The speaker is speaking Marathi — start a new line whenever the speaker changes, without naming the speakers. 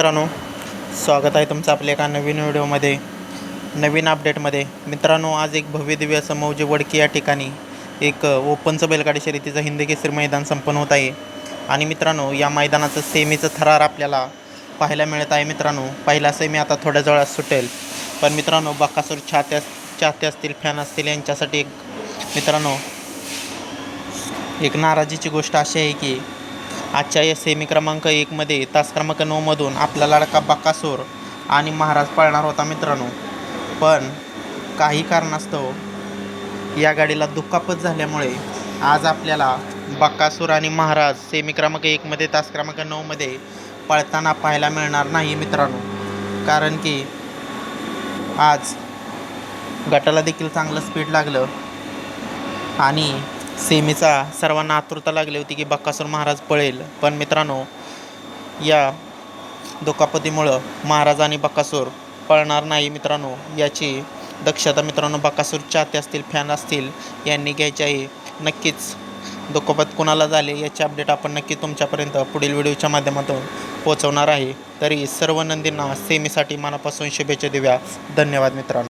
मित्रांनो स्वागत आहे तुमचं आपल्या एका नवीन व्हिडिओमध्ये नवीन अपडेटमध्ये. मित्रांनो आज एक भव्य दिव्य असं मौजे वडकी या ठिकाणी एक ओपनचं बैलगाडी शर्यतीचं हिंद केसरी मैदान संपन्न होत आहे. आणि मित्रांनो या मैदानाचं सेमीचं थरार आपल्याला पाहायला मिळत आहे. मित्रांनो पहिला सेमी आता थोड्या जवळात सुटेल. पण मित्रांनो बकासूर चाहत्या चाहते असतील फॅन असतील यांच्यासाठी एक मित्रांनो एक नाराजीची गोष्ट अशी आहे की आजच्या या सेमी क्रमांक एकमध्ये तास क्रमांक नऊमधून आपला लाडका बकासूर आणि महाराज पळणार होता मित्रांनो. पण काही कारणास्तव या गाडीला दुखापत झाल्यामुळे आज आपल्याला बकासूर आणि महाराज सेमी क्रमांक एकमध्ये तास क्रमांक नऊमध्ये पळताना पाहायला मिळणार नाही मित्रांनो. कारण की आज गटाला देखील चांगलं स्पीड लागलं. आणि सेमीचा सर्वांना आतुरता लागली होती की बक्कासूर महाराज पळेल. पण मित्रांनो या दुखापतीमुळं महाराज आणि बक्कासूर पळणार नाही मित्रांनो याची दक्षता मित्रांनो बक्कासूर चाहते असतील फॅन असतील यांनी घ्यायची आहे नक्कीच दुखापत कुणाला झाले याची अपडेट आपण नक्की तुमच्यापर्यंत पुढील व्हिडिओच्या माध्यमातून पोहोचवणार आहे. तरी सर्व नंदींना सेमीसाठी मनापासून शुभेच्छा देऊया. धन्यवाद मित्रांनो.